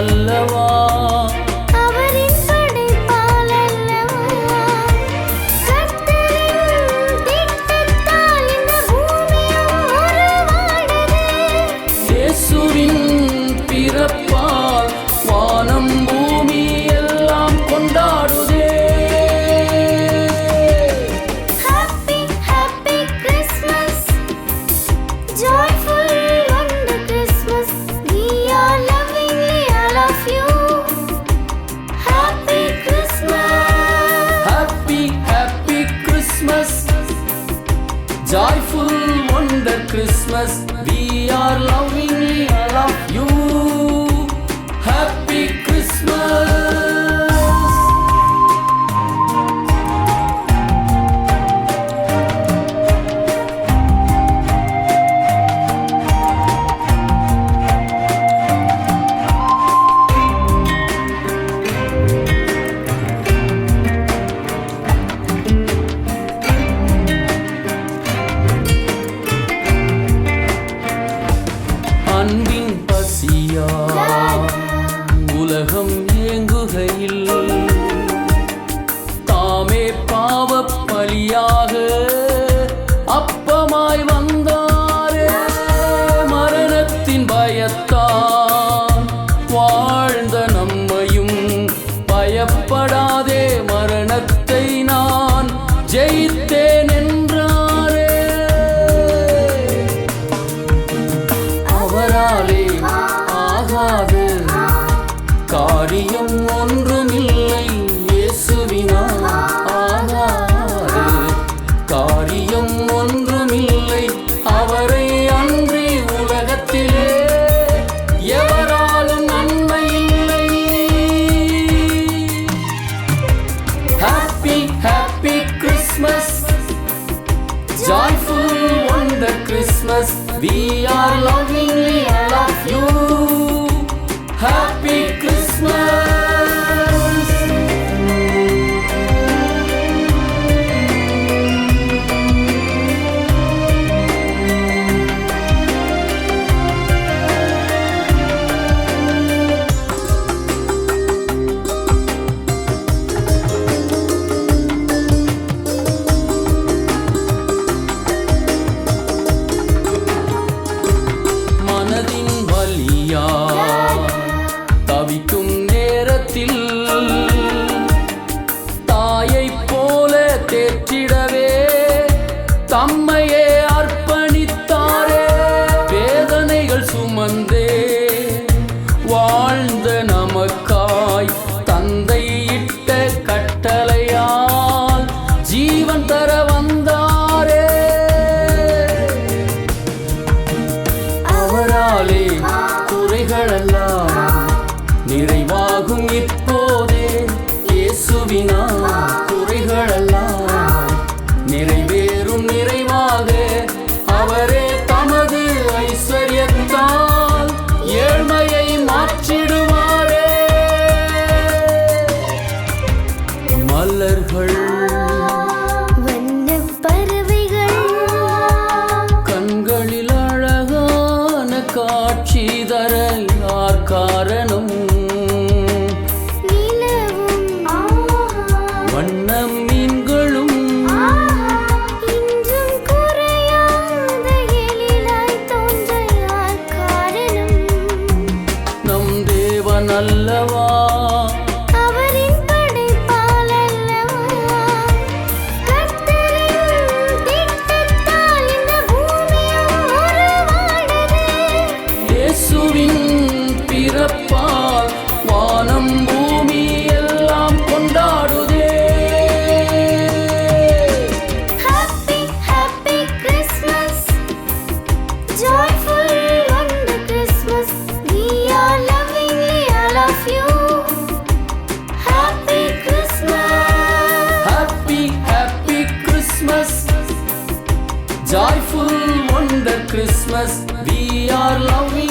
சொல்லவா joyful wonder Christmas. We are loving. காரியம் ஒன்றுமில்லை. இயேசுவினா ஆனாரு காரியம் ஒன்றுமில்லை. அவரை அன்றி உலகத்திலே எவராலும் நன்மை இல்லை. Happy happy Christmas joyful wonder Christmas We are lovingly all of you. Happy அல்லவா? Christmas. We are loving.